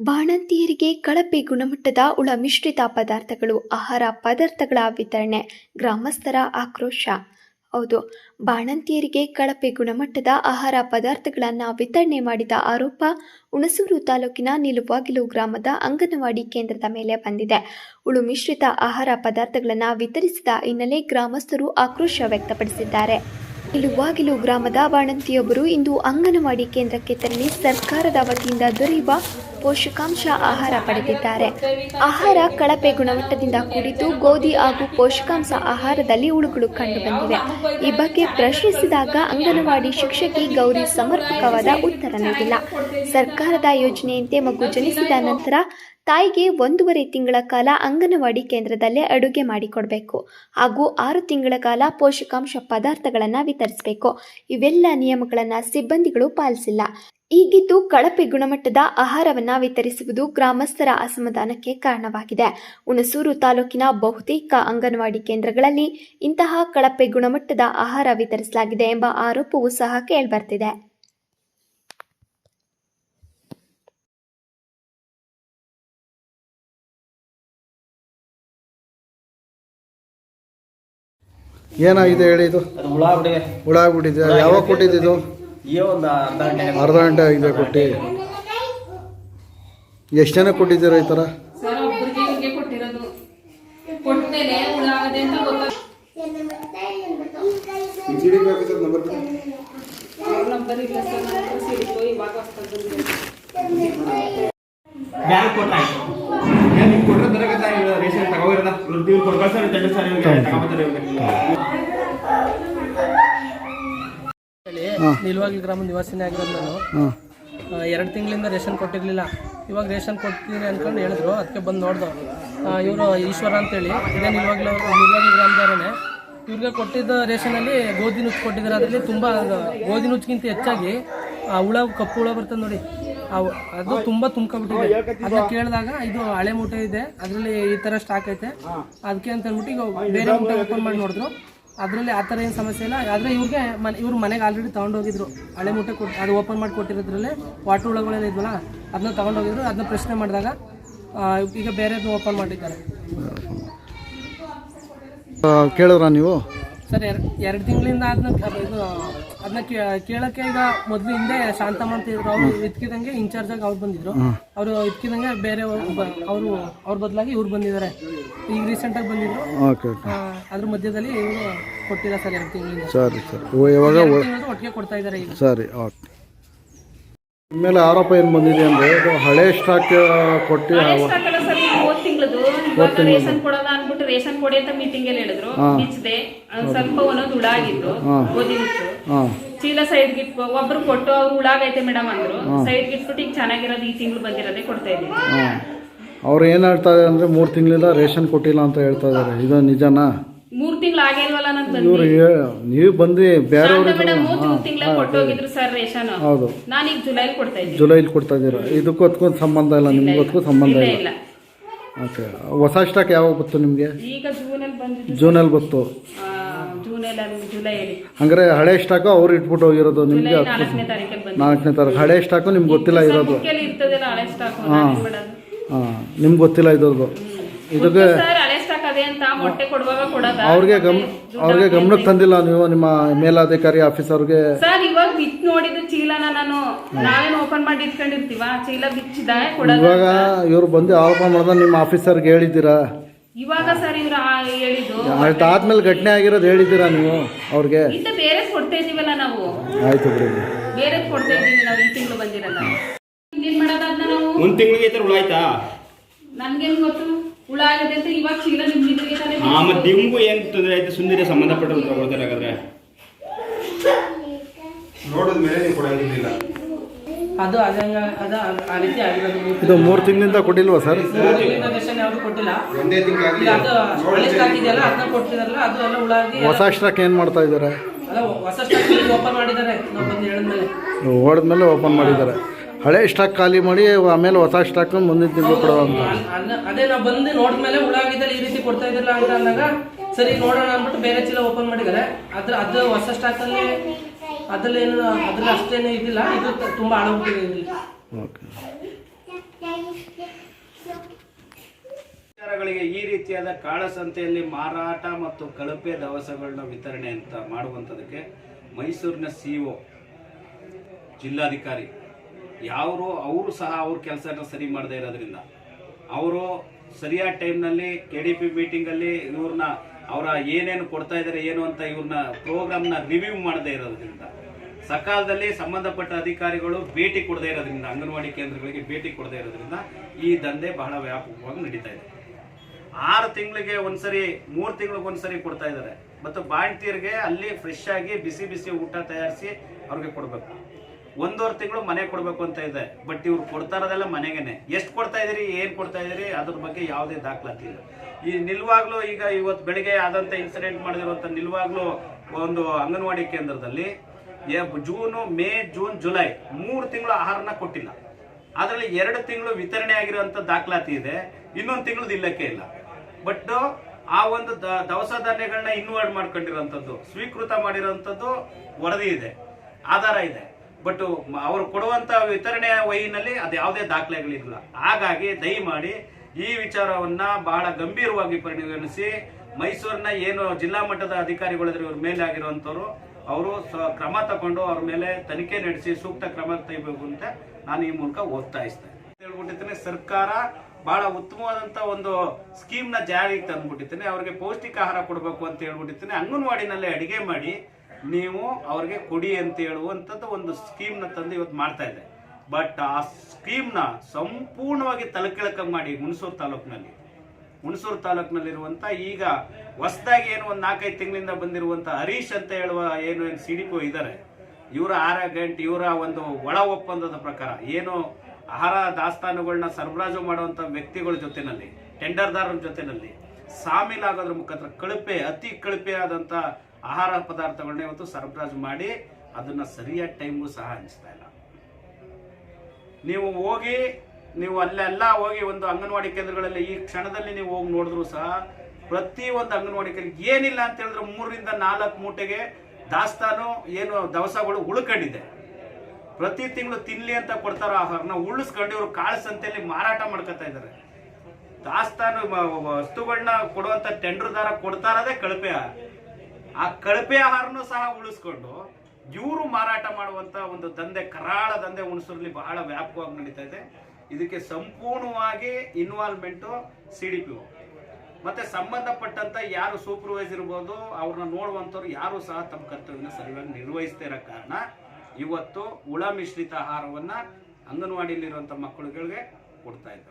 ಬಾಣಂತಿಯರಿಗೆ ಕಳಪೆ ಗುಣಮಟ್ಟದ ಉಳ ಮಿಶ್ರಿತ ಪದಾರ್ಥಗಳು, ಆಹಾರ ಪದಾರ್ಥಗಳ ವಿತರಣೆ, ಗ್ರಾಮಸ್ಥರ ಆಕ್ರೋಶ. ಹೌದು, ಬಾಣಂತಿಯರಿಗೆ ಕಳಪೆ ಗುಣಮಟ್ಟದ ಆಹಾರ ಪದಾರ್ಥಗಳನ್ನು ವಿತರಣೆ ಮಾಡಿದ ಆರೋಪ ಹುಣಸೂರು ತಾಲೂಕಿನ ನಿಲುವಾಗಿಲು ಗ್ರಾಮದ ಅಂಗನವಾಡಿ ಕೇಂದ್ರದ ಮೇಲೆ ಬಂದಿದೆ. ಉಳು ಮಿಶ್ರಿತ ಆಹಾರ ಪದಾರ್ಥಗಳನ್ನು ವಿತರಿಸಿದ ಹಿನ್ನೆಲೆ ಗ್ರಾಮಸ್ಥರು ಆಕ್ರೋಶ ವ್ಯಕ್ತಪಡಿಸಿದ್ದಾರೆ. ನಿಲುವಾಗಿಲು ಗ್ರಾಮದ ಬಾಣಂತಿಯೊಬ್ಬರು ಇಂದು ಅಂಗನವಾಡಿ ಕೇಂದ್ರಕ್ಕೆ ತೆರಳಿ ಸರ್ಕಾರದ ವತಿಯಿಂದ ದೊರೆಯುವ ಪೋಷಕಾಂಶ ಆಹಾರ ಪಡೆದಿದ್ದಾರೆ. ಆಹಾರ ಕಳಪೆ ಗುಣಮಟ್ಟದಿಂದ ಕೂಡಿದ್ದು ಗೋಧಿ ಹಾಗೂ ಪೋಷಕಾಂಶ ಆಹಾರದಲ್ಲಿ ಉಳುಗಳು ಕಂಡುಬಂದಿವೆ. ಈ ಬಗ್ಗೆ ಪ್ರಶ್ನಿಸಿದಾಗ ಅಂಗನವಾಡಿ ಶಿಕ್ಷಕಿ ಗೌರಿ ಸಮರ್ಪಕವಾದ ಉತ್ತರ ನೀಡಿಲ್ಲ. ಸರ್ಕಾರದ ಯೋಜನೆಯಂತೆ ಮಗು ಜನಿಸಿದ ನಂತರ ತಾಯಿಗೆ ಒಂದೂವರೆ ತಿಂಗಳ ಕಾಲ ಅಂಗನವಾಡಿ ಕೇಂದ್ರದಲ್ಲೇ ಅಡುಗೆ ಮಾಡಿಕೊಡಬೇಕು. ಹಾಗೂ ಆರು ತಿಂಗಳ ಕಾಲ ಪೋಷಕಾಂಶ ಪದಾರ್ಥಗಳನ್ನು ವಿತರಿಸಬೇಕು. ಇವೆಲ್ಲ ನಿಯಮಗಳನ್ನು ಸಿಬ್ಬಂದಿಗಳು ಪಾಲಿಸಿಲ್ಲ. ಈಗಿದ್ದು ಕಳಪೆ ಗುಣಮಟ್ಟದ ಆಹಾರವನ್ನು ವಿತರಿಸುವುದು ಗ್ರಾಮಸ್ಥರ ಅಸಮಾಧಾನಕ್ಕೆ ಕಾರಣವಾಗಿದೆ. ಹುಣಸೂರು ತಾಲೂಕಿನ ಬಹುತೇಕ ಅಂಗನವಾಡಿ ಕೇಂದ್ರಗಳಲ್ಲಿ ಇಂತಹ ಕಳಪೆ ಗುಣಮಟ್ಟದ ಆಹಾರ ವಿತರಿಸಲಾಗಿದೆ ಎಂಬ ಆರೋಪವೂ ಸಹ ಕೇಳಿಬರ್ತಿದೆ. ಏನಾಗಿದೆ ಹೇಳಿ ಇದು? ಅದು ಹುಳ ಆಗ್ಬಿಟ್ಟಿದೆ. ಯಾವಾಗ ಕೊಟ್ಟಿದ್ದು ಅರ್ಧ ಗಂಟೆ ಅರ್ಧ ಗಂಟೆ ಆಗಿದೆ ಕೊಟ್ಟಿ. ಎಷ್ಟು ಜನ ಕೊಟ್ಟಿದ್ದೀರಾ ಈ ಥರ ಬ್ಯಾಂಕ್ ಕೊಟ್ಟಾಯ್ತು ಏನ್ ನಿಮ್ಗೆ ಕೊಟ್ರೆ ತರಗತ ರೇಷನ್ ಸರ್ ಹೇಳಿ ನಿಲ್ವಾಗ್ಲಿ ಗ್ರಾಮ ನಿವಾಸಿನೇ ಆಗಿರೋದು ನಾನು. ಎರಡು ತಿಂಗಳಿಂದ ರೇಷನ್ ಕೊಟ್ಟಿರಲಿಲ್ಲ. ಇವಾಗ ರೇಷನ್ ಕೊಡ್ತೀನಿ ಅಂದ್ಕೊಂಡು ಹೇಳಿದ್ರು ಅದಕ್ಕೆ ಬಂದು ನೋಡ್ದು. ಇವರು ಈಶ್ವರ ಅಂತೇಳಿ ಇದೇ ನಿಲ್ವಾಗ್ಲಿ ನಿಲ್ವಾಗಿ ನಿಲ್ವಾಗ್ಲಿ ಗ್ರಾಮದವರೇ ಇವ್ರಿಗೆ ಕೊಟ್ಟಿದ್ದ ರೇಷನಲ್ಲಿ ಗೋಧಿ ನುಚ್ಚು ಕೊಟ್ಟಿದ್ದಾರೆ. ಅದರಲ್ಲಿ ತುಂಬ ಗೋಧಿ ನುಚ್ಚಿಗಿಂತ ಹೆಚ್ಚಾಗಿ ಆ ಹುಳ ಕಪ್ಪು ಹುಳ ಬರ್ತದೆ ನೋಡಿ. ಅದು ತುಂಬಾ ತುಂಬ್ಕೊಬಿಟ್ಟಿದೆ ಅದನ್ನ ಕೇಳಿದಾಗ ಇದು ಹಳೆ ಮೂಟೆ ಇದೆ ಅದರಲ್ಲಿ ಈ ತರ ಸ್ಟಾಕ್ ಐತೆ. ಅದಕ್ಕೆ ಅಂತ ಹೇಳ್ಬಿಟ್ಟು ಈಗ ಬೇರೆ ಮೂಟೆ ಓಪನ್ ಮಾಡಿ ನೋಡಿದ್ರು ಅದರಲ್ಲಿ ಆ ಥರ ಏನು ಸಮಸ್ಯೆ ಇಲ್ಲ. ಆದರೆ ಇವ್ರಿಗೆ ಮನೆ ಇವ್ರು ಮನೆಗೆ ಆಲ್ರೆಡಿ ತೊಗೊಂಡೋಗಿದ್ರು. ಹಳೆ ಮೂಟೆ ಕೊಟ್ಟು ಅದು ಓಪನ್ ಮಾಡಿ ಕೊಟ್ಟಿರೋದ್ರಲ್ಲಿ ವಾಟರ್ ಹುಳಗಳೇನು ಇದ್ವಲ್ಲ ಅದನ್ನ ತೊಗೊಂಡೋಗಿದ್ರು. ಅದನ್ನ ಪ್ರಶ್ನೆ ಮಾಡಿದಾಗ ಈಗ ಬೇರೆದು ಓಪನ್ ಮಾಡಿದ್ದಾರೆ. ಕೇಳಿದ್ರ ನೀವು? ಸರ್ ಎರಡು ಎರಡು ತಿಂಗಳಿಂದ ಅದನ್ನ ಇದು ಅದನ್ನ ಕೇಳಕ್ಕೆ ಈಗ ಮೊದ್ಲು ಹಿಂದೆ ಶಾಂತಮ್ಮ ಅಂತ ಇದ್ರು ಅವರು ಇದ್ಕಿದಂಗೆ ಇನ್ಚಾರ್ಜ್ ಆಗಿ ಅವ್ರು ಬಂದಿದ್ರು. ಅವರು ಇದ್ಕಿದಂಗೆ ಬೇರೆ ಅವರು ಅವ್ರ ಬದಲಾಗಿ ಇವ್ರು ಬಂದಿದ್ದಾರೆ. ಈಗ ರೀಸೆಂಟಾಗಿ ಬಂದಿದ್ರು. Okay okay. ಅದ್ರ ಮಧ್ಯದಲ್ಲಿ ಇವರು ಕೊಟ್ಟಿಲ್ಲ ಸರ್ ಎರಡು ತಿಂಗಳಿಂದ. ಸರಿ ಸರಿ. ಓ, ಇವಾಗ ಒ- ತಿಂಗಳು ಒಟ್ಟಿಗೆ ಕೊಡ್ತಾ ಇದ್ದಾರೆ ಈಗ. ಸರಿ ಓಕೆ. ಮೇಲೆ ಆರೋಪ ಏನು ಬಂದಿದೆ ಅಂದರೆ ಇದು ಹಳೆ ಸ್ಟಾಕ್ ಕೊಟ್ಟು ಸರ್ ಹೋದ್ ತಿಂಗಳದು ಇವಾಗ ರೇಷನ್ ಕೊಡೋದ ಅನ್ಬಿಟ್ಟು ರೇಷನ್ ಕೊಡಿ ಅಂತ ಮೀಟಿಂಗ್ ಅಲ್ಲಿ ಹೇಳಿದ್ರು. ಬಿಚ್ಚದೆ ಸ್ವಲ್ಪ ಒಂದೊಂದು ಹುಳ ಆಗಿತ್ತು ಗೋಧಿ ಚೀಲ ಸೈಡ್ ಗಿಟ್ ಒಬ್ರು ಕೊಟ್ಟು ಅವ್ರು ಹುಳ ಆಗೈತೆ ಮೇಡಮ್ ಅಂದ್ರು ಸೈಡ್ ಗಿಟ್ಬಿಟ್ಟು ಈಗ ಚೆನ್ನಾಗಿರೋದು ಈ ತಿಂಗಳು ಬಂದಿರೋದೇ ಕೊಡ್ತಾ ಇದ್ದೀನಿ. ಅವ್ರು ಏನು ಹೇಳ್ತಾ ಇದ್ದಾರೆ ಅಂದ್ರೆ ಮೂರು ತಿಂಗಳಿಂದ ರೇಷನ್ ಕೊಟ್ಟಿಲ್ಲ ಅಂತ ಹೇಳ್ತಾ ಇದ್ದಾರೆ ಇದು ನಿಜನಾ? ಮೂರ್ ತಿಂಗಳು ಆಗಿಲ್ವಲ್ಲ ಇವ್ರು ನೀವು ಬಂದು ಬೇರೆ ಕೊಟ್ಟೋಗಿದ್ರು ಸರ್ ರೇಷನ್. ಹೌದು. ನಾನೀಗ ಜುಲೈಲಿ ಕೊಡ್ತಾ ಇದ್ದೀನಿ. ಜುಲೈಲಿ ಕೊಡ್ತಾ ಇದ್ದೀರಾ? ಇದಕ್ಕೂ ಅದಕ್ಕೂ ಸಂಬಂಧ ಇಲ್ಲ ನಿಮ್ಗೊತ್ಗೂ ಸಂಬಂಧ ಇಲ್ಲ ಇಲ್ಲ. ಇಲ್ಲ. ಓಕೆ. ಹೊಸ ಸ್ಟಾಕ್ ಯಾವಾಗ ಬಂತು ನಿಮಗೆ? ಈಗ ಜೂನಲ್ಲಿ ಬಂದಿದ್ದು ಜೂನಲ್ಲಿ ಬಂತು ಜೂನಲ್ಲಿ ಜುಲೈಯಲ್ಲಿ. ಹಂಗಾರೆ ಹಳೆ ಸ್ಟಾಕು ಅವ್ರು ಇಟ್ಬಿಟ್ಟು ಹೋಗಿರೋದು ನಿಮಗೆ ನಾಲ್ಕನೇ ತಾರೀಕಲ್ಲಿ ಬಂದಿದ್ದು. ನಾಲ್ಕನೇ ತಾರೀಕು. ಹಳೆ ಸ್ಟಾಕು ನಿಮ್ಗೆ ಗೊತ್ತಿಲ್ಲ ಇರೋದು. ಹಾಂ ಇರ್ತದಲ್ಲ ಹಳೆ ಸ್ಟಾಕ್ ಮಾಡೋದು ಹಾಂ. ನಿಮ್ಗೆ ಗೊತ್ತಿಲ್ಲ ಇದ್ರದ್ದು ಇದಕ್ಕೆ ಸರ್ ಅದೇ ಅಂತ ಮೊಟ್ಟೆ ಕೊಡುವಾಗ ಕೊಡೋದ? ಅವ್ರಿಗೆ ಗಮ್ ಅವ್ರಿಗೆ ಗಮನಕ್ಕೆ ತಂದಿಲ್ಲ ನೀವು ನಿಮ್ಮ ಮೇಲಾಧಿಕಾರಿ ಆಫೀಸರ್ಗೆ ಸರ್ ಇವಾಗ ಬಿತ್ ನೋಡಿದ ಚೀಲನ ನಾನು ನಾವೇನು ಓಪನ್ ಮಾಡಿ ಇಟ್ಕೊಂಡಿರ್ತೀವ? ಚೀಲ ಬಿಚ್ಚಿದ? ಕೊಡೋದು ಇವಾಗ ಇವ್ರು ಬಂದು ಆರೋಪ ಮಾಡಿದ ನಿಮ್ಮ ಆಫೀಸರ್ಗೆ ಹೇಳಿದ್ದೀರಾ? ಇವಾಗ ಸರ್ ಇವ್ರು ಆ ಹೇಳಿದ್ದು. ಅದಾದ್ಮೇಲೆ ಘಟನೆ ಆಗಿರೋದು ಹೇಳಿದ್ದೀರಾ ನೀವು ಅವ್ರಿಗೆ? ಇಂತ ಬೇರೆ ಕೊಡ್ತಾ ಇದೀವಲ್ಲ ನಾವು. ಆಯ್ತು ಬಿಡಿ. ಬೇರೆ ಕೊಡ್ತಾ ಇದೀವಿ ನಾವು ಈ ತಿಂಗಳು ಬಂದಿರಲ್ಲ ಇನ್ನೇನ್ ಮಾಡೋದನ್ನ ನಾವು? ಒಂದ್ ತಿಂಗಳಿಗೆ ಈ ಥರ ಆಯ್ತಾ? ನನ್ಗೇನ್ ಗೊತ್ತು? ಅಂತ ಇವಾಗ ಚೀಲ ನಿಮ್ಗೆ ತಾನೇ ಆ ಮತ್ತೆ ನಿಮ್ಗೂ ಏನ್ ತೊಂದರೆ ಆಯ್ತು? ಸುಂದರ ಸಂಬಂಧಪಟ್ಟ ತಗೊಳ್ತಾರೆ ಹಾಗಾದ್ರೆ ನೋಡಿದ ಮೇಲೆ ನೀವು ಕೊಡಂಗಿಲ್ಲ ಅದು ಅದಂಗ ಅದ ಆ ರೀತಿ ಆಗಿರೋದು. ಮೂರು ಇದು ಮೂರು ತಿಂಗಳಿಂದ ಕೊಟ್ಟಿಲ್ವಾ ಸರ್? ತಿಂಗಳಿಂದ ರೇಷನ್ ಯಾವುದು ಕೊಟ್ಟಿಲ್ಲ. ಒಂದೇ ತಿಂಗಳಾಗಿ ಈಗ ಅದು ಹಳೆ ಸ್ಟಾಕ್ ಅದನ್ನ ಕೊಡ್ತಿದಾರಲ್ಲ ಅದು ಎಲ್ಲ ಉಳಾಗಿ ಹೊಸ ಸ್ಟಾಕ್ ಏನು ಮಾಡ್ತಾ ಇದ್ದಾರೆ? ಅಲ್ಲ ಹೊಸ ಸ್ಟಾಕ್ ಓಪನ್ ಮಾಡಿದ್ದಾರೆ. ನಾವು ಬಂದು ಹೇಳಿದ್ಮೇಲೆ. ಓಡಿದ್ಮೇಲೆ ಓಪನ್ ಮಾಡಿದ್ದಾರೆ. ಹಳೆ ಸ್ಟಾಕ್ ಖಾಲಿ ಮಾಡಿ ಆಮೇಲೆ ಹೊಸ ಸ್ಟಾಕ್ ಮುಂದಿನ ತಿಂಗಳು ಕೊಡೋ ಅಂತ. ಅದೇ ನಾವು ಬಂದು ನೋಡಿದ್ಮೇಲೆ ಉಳಾಗಿದ್ದಲ್ಲಿ ಈ ರೀತಿ ಕೊಡ್ತಾ ಇದ್ದಿಲ್ಲ ಅಂತ ಅಂದಾಗ ಸರಿ ನೋಡೋಣ ಅಂದ್ಬಿಟ್ಟು ಬೇರೆ ಚೀಲ ಓಪನ್ ಮಾಡಿದ್ದಾರೆ. ಅದ್ರ ಅದು ಹೊಸ ಸ್ಟಾಕ್ ಅಲ್ಲಿ ಅದ್ರಲ್ಲಿ ಅಷ್ಟೇನು ಇದಿಲ್ಲ ಇದು ತುಂಬಾ ಹಳಬಿಟ್ಟಿದೆ ಇಲ್ಲಿ. ಓಕೆ. ಈ ರೀತಿಯಾದ ಕಾಳಸಂತೆಯಲ್ಲಿ ಮಾರಾಟ ಮತ್ತು ಕಳಪೆ ದವಸಗಳನ್ನ ವಿತರಣೆ ಅಂತ ಮಾಡುವಂಥದಕ್ಕೆ ಮೈಸೂರಿನ ಸಿಇಒ ಒ ಜಿಲ್ಲಾಧಿಕಾರಿ ಯಾರು ಅವರು ಸಹ ಅವ್ರ ಕೆಲಸನ ಸರಿ ಮಾಡದೇ ಇರೋದ್ರಿಂದ. ಅವರು ಸರಿಯಾದ ಟೈಮ್ನಲ್ಲಿ ಕೆ ಡಿ ಪಿ ಮೀಟಿಂಗಲ್ಲಿ ಇವ್ರನ್ನ ಅವರ ಏನೇನು ಕೊಡ್ತಾ ಇದ್ದಾರೆ ಏನು ಅಂತ ಇವ್ರನ್ನ ಪ್ರೋಗ್ರಾಮ್ನ ರಿವ್ಯೂ ಮಾಡದೇ ಇರೋದ್ರಿಂದ. ಸಕಾಲದಲ್ಲಿ ಸಂಬಂಧಪಟ್ಟ ಅಧಿಕಾರಿಗಳು ಭೇಟಿ ಕೊಡದೇ ಇರೋದ್ರಿಂದ, ಅಂಗನವಾಡಿ ಕೇಂದ್ರಗಳಿಗೆ ಭೇಟಿ ಕೊಡದೇ ಇರೋದ್ರಿಂದ ಈ ದಂಧೆ ಬಹಳ ವ್ಯಾಪಕವಾಗಿ ನಡೀತಾ ಇದೆ. ಆರು ತಿಂಗಳಿಗೆ ಒಂದ್ಸರಿ, ಮೂರು ತಿಂಗಳಿಗೆ ಒಂದ್ಸರಿ ಕೊಡ್ತಾ ಇದ್ದಾರೆ ಮತ್ತು ಬಾಣ್ತಿಯರಿಗೆ ಅಲ್ಲಿ ಫ್ರೆಶ್ ಆಗಿ ಬಿಸಿ ಬಿಸಿ ಊಟ ತಯಾರಿಸಿ ಅವ್ರಿಗೆ ಕೊಡಬೇಕು. ಒಂದೂವರೆ ತಿಂಗಳು ಮನೆ ಕೊಡಬೇಕು ಅಂತ ಇದೆ. ಬಟ್ ಇವ್ರು ಕೊಡ್ತಾ ಇರೋದೆಲ್ಲ ಮನೆಗೇನೆ. ಎಷ್ಟು ಕೊಡ್ತಾ ಇದೀರಿ ಏನು ಕೊಡ್ತಾ ಇದೀರಿ ಅದ್ರ ಬಗ್ಗೆ ಯಾವುದೇ ದಾಖಲಾತಿ ಇಲ್ಲ. ಈ ನಿಲ್ವಾಗ್ಲೂ ಈಗ ಇವತ್ತು ಬೆಳಿಗ್ಗೆ ಆದಂತ ಇನ್ಸಿಡೆಂಟ್ ಮಾಡಿದಿರುವಂತ ನಿಲ್ವಾಗ್ಲೂ ಒಂದು ಅಂಗನವಾಡಿ ಕೇಂದ್ರದಲ್ಲಿ ಜೂನು, ಮೇ, ಜೂನ್, ಜುಲೈ ಮೂರು ತಿಂಗಳು ಆಹಾರನ ಕೊಟ್ಟಿಲ್ಲ. ಅದರಲ್ಲಿ ಎರಡು ತಿಂಗಳು ವಿತರಣೆ ಆಗಿರುವಂತ ದಾಖಲಾತಿ ಇದೆ. ಇನ್ನೊಂದು ತಿಂಗಳು ಇಲ್ಲಕ್ಕೆ ಇಲ್ಲ. ಬಟ್ ಆ ಒಂದು ದವಸ ಧಾನ್ಯಗಳನ್ನ ಇನ್ವರ್ಟ್ ಮಾಡ್ಕೊಂಡಿರುವಂತದ್ದು, ಸ್ವೀಕೃತ ಮಾಡಿರುವಂತದ್ದು ವರದಿ ಇದೆ. ಆಧಾರ ಇದೆ. ಬಟ್ ಅವರು ಕೊಡುವಂತ ವಿತರಣೆ ವಹಿನಲ್ಲಿ ಅದು ಯಾವುದೇ ದಾಖಲೆಗಳಿಲ್ಲ. ಹಾಗಾಗಿ ದಯಮಾಡಿ ಈ ವಿಚಾರವನ್ನ ಬಹಳ ಗಂಭೀರವಾಗಿ ಪರಿಗಣಿಸಿ, ಮೈಸೂರಿನ ಏನು ಜಿಲ್ಲಾ ಮಟ್ಟದ ಅಧಿಕಾರಿಗಳಿದ್ರೆ ಇವ್ರ ಮೇಲೆ ಆಗಿರುವಂತವ್ರು, ಅವರು ಕ್ರಮ ತಗೊಂಡು ಅವ್ರ ಮೇಲೆ ತನಿಖೆ ನಡೆಸಿ ಸೂಕ್ತ ಕ್ರಮ ತೆಗಿಬೇಕು ಅಂತ ನಾನು ಈ ಮೂಲಕ ಒತ್ತಾಯಿಸ್ತೇನೆ ಹೇಳ್ಬಿಟ್ಟಿದ್ದೇನೆ ಸರ್ಕಾರ ಬಹಳ ಉತ್ತಮವಾದಂತ ಒಂದು ಸ್ಕೀಮ್ನ ಜಾರಿಗೆ ತಂದ್ಬಿಟ್ಟಿದ್ದೇನೆ ಅವ್ರಿಗೆ ಪೌಷ್ಟಿಕ ಆಹಾರ ಕೊಡಬೇಕು ಅಂತ ಹೇಳ್ಬಿಟ್ಟಿದ್ದೇನೆ ಅಂಗನವಾಡಿನಲ್ಲೇ ಅಡಿಗೆ ಮಾಡಿ ನೀವು ಅವ್ರಿಗೆ ಕೊಡಿ ಅಂತ ಹೇಳುವಂಥದ್ದು ಒಂದು ಸ್ಕೀಮ್ನ ತಂದು ಇವತ್ತು ಮಾಡ್ತಾ ಇದೆ ಬಟ್ ಆ ಸ್ಕೀಮ್ನ ಸಂಪೂರ್ಣವಾಗಿ ತಲೆಕೆಳಕ ಮಾಡಿ ಹುಣಸೂರು ತಾಲೂಕಿನಲ್ಲಿ. ಹುಣಸೂರು ತಾಲೂಕಿನಲ್ಲಿರುವಂತ ಈಗ ಹೊಸದಾಗಿ ಏನು ಒಂದು ನಾಲ್ಕೈದು ತಿಂಗಳಿಂದ ಬಂದಿರುವಂತ ಹರೀಶ್ ಅಂತ ಹೇಳುವ ಏನು ಏನು ಸಿ ಡಿ ಪಿ ಇದ್ದಾರೆ ಇವರ ಆರ ಗಂಟೆ ಇವರ ಒಂದು ಒಳ ಒಪ್ಪಂದದ ಪ್ರಕಾರ ಏನು ಆಹಾರ ದಾಸ್ತಾನುಗಳನ್ನ ಸರಬರಾಜು ಮಾಡುವಂತ ವ್ಯಕ್ತಿಗಳ ಜೊತೆಯಲ್ಲಿ ಟೆಂಡರ್ದಾರರ ಜೊತೆಯಲ್ಲಿ ಸಾಮೀಲಾಗೋದ್ರ ಮುಖಾಂತರ ಕಳಪೆ, ಅತಿ ಕಳಪೆ ಆದಂತ ಆಹಾರ ಪದಾರ್ಥಗಳನ್ನ ಇವತ್ತು ಸರಬರಾಜು ಮಾಡಿ ಅದನ್ನ ಸರಿಯಾದ ಟೈಮ್ಗೂ ಸಹ ಹಂಚ್ತಾ ಇಲ್ಲ. ನೀವು ಹೋಗಿ, ನೀವು ಅಲ್ಲೆಲ್ಲ ಹೋಗಿ ಒಂದು ಅಂಗನವಾಡಿ ಕೇಂದ್ರಗಳಲ್ಲಿ ಈ ಕ್ಷಣದಲ್ಲಿ ನೀವು ಹೋಗಿ ನೋಡಿದ್ರು ಸಹ ಪ್ರತಿ ಒಂದು ಅಂಗನವಾಡಿ ಕೇಂದ್ರ ಏನಿಲ್ಲ ಅಂತ ಹೇಳಿದ್ರೆ ಮೂರರಿಂದ ನಾಲ್ಕು ಮೂಟೆಗೆ ದಾಸ್ತಾನು ಏನು ದವಸಗಳು ಉಳ್ಕೊಂಡಿದೆ. ಪ್ರತಿ ತಿಂಗಳು ತಿನ್ಲಿ ಅಂತ ಕೊಡ್ತಾರೋ ಆಹಾರನ ಉಳಿಸ್ಕೊಂಡು ಇವರು ಕಾಳು ಸಂತೆಯಲ್ಲಿ ಮಾರಾಟ ಮಾಡ್ಕೊತಾ ಇದ್ದಾರೆ. ದಾಸ್ತಾನು ವಸ್ತುಗಳನ್ನ ಕೊಡುವಂತ ಟೆಂಡರ್ದಾರ ಕೊಡ್ತಾ ಇರೋದೇ ಕಳಪೆ. ಆ ಕಳಪೆ ಆಹಾರನೂ ಸಹ ಉಳಿಸ್ಕೊಂಡು ಇವರು ಮಾರಾಟ ಮಾಡುವಂತ ಒಂದು ದಂಧೆ, ಕರಾಳ ದಂಧೆ ಉಣಸೂರಲ್ಲಿ ಬಹಳ ವ್ಯಾಪಕವಾಗಿ ನಡೀತಾ ಇದೆ. ಇದಕ್ಕೆ ಸಂಪೂರ್ಣವಾಗಿ ಇನ್ವಾಲ್ವ್ಮೆಂಟು ಸಿ ಡಿ ಪಿ ಮತ್ತೆ ಸಂಬಂಧಪಟ್ಟಂತ ಯಾರು ಸೂಪರ್ವೈಸ್ ಇರ್ಬೋದು, ಅವ್ರನ್ನ ನೋಡುವಂಥವ್ರು ಯಾರು ಸಹ ತಮ್ಮ ಕರ್ತವ್ಯನ ಸರಿಯಾಗಿ ನಿರ್ವಹಿಸ್ತಾ ಇರೋ ಕಾರಣ ಇವತ್ತು ಉಳ ಮಿಶ್ರಿತ ಆಹಾರವನ್ನ ಅಂಗನವಾಡಿಯಲ್ಲಿರುವಂತ ಮಕ್ಕಳುಗಳಿಗೆ ಕೊಡ್ತಾ ಇದ್ದಾರೆ.